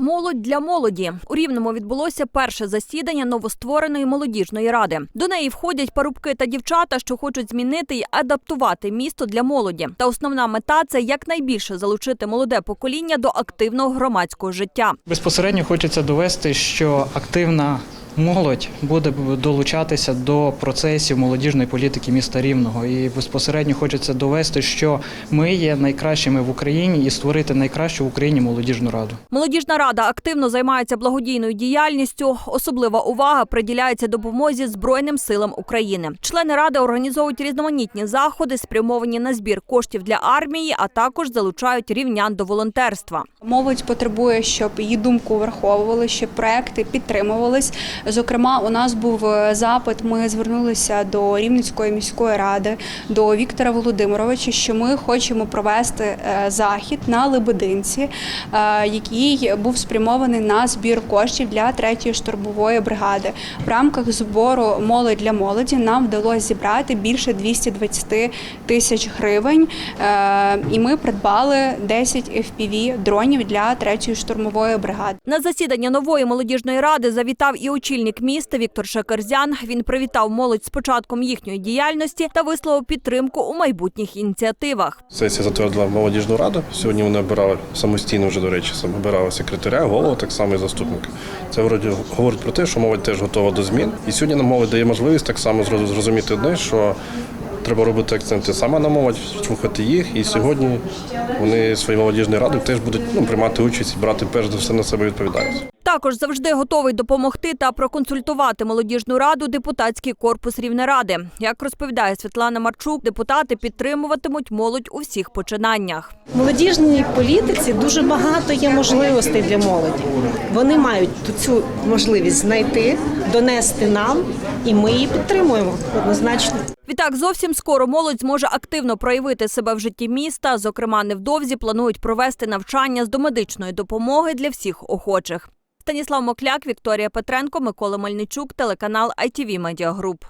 Молодь для молоді у рівному відбулося перше засідання новоствореної молодіжної ради. До неї входять парубки та дівчата, що хочуть змінити й адаптувати місто для молоді. Та основна мета це якнайбільше залучити молоде покоління до активного громадського життя. Безпосередньо хочеться довести, що активна молодь буде долучатися до процесів молодіжної політики міста Рівного. І безпосередньо хочеться довести, що ми є найкращими в Україні і створити найкращу в Україні молодіжну раду. Молодіжна рада активно займається благодійною діяльністю. Особлива увага приділяється допомозі Збройним силам України. Члени ради організовують різноманітні заходи, спрямовані на збір коштів для армії, а також залучають рівнян до волонтерства. Молодь потребує, щоб її думку враховували, щоб проекти підтримувались. Зокрема, у нас був е, запит. Ми звернулися до Рівненської міської ради, до Віктора Володимировича, що ми хочемо провести е, захід на Лебединці, е, який був спрямований на збір коштів для третьої штурмової бригади. В рамках збору молодь для молоді нам вдалося зібрати більше 220 тисяч гривень, і ми придбали 10 FPV дронів для третьої штурмової бригади. На засідання нової молодіжної ради завітав і очільник міста Віктор Шакерзян. Він привітав молодь з початком їхньої діяльності та висловив підтримку у майбутніх ініціативах. Сесія затвердила молодіжну раду. Сьогодні вони обирали самостійно вже, до речі, обирали секретаря, голову, так само і заступника. Це вроді говорить про те, що молодь теж готова до змін. І сьогодні нам молодь дає можливість так само зрозуміти одне, що треба робити акценти саме на молодь, слухати їх. І сьогодні вони своєю молодіжною радою теж будуть ну, приймати участь і брати перш за все на себе відповідальність. Також завжди готовий допомогти та проконсультувати молодіжну раду депутатський корпус Рівнеради. Як розповідає Світлана Марчук, депутати підтримуватимуть молодь у всіх починаннях. В молодіжній політиці дуже багато є можливостей для молоді. Вони мають цю можливість знайти, донести нам, і ми її підтримуємо однозначно. Відтак, зовсім скоро молодь зможе активно проявити себе в житті міста. Зокрема, невдовзі планують провести навчання з домедичної допомоги для всіх охочих. Станіслав Мокляк, Вікторія Петренко, Микола Мельничук, телеканал ITV Media Group.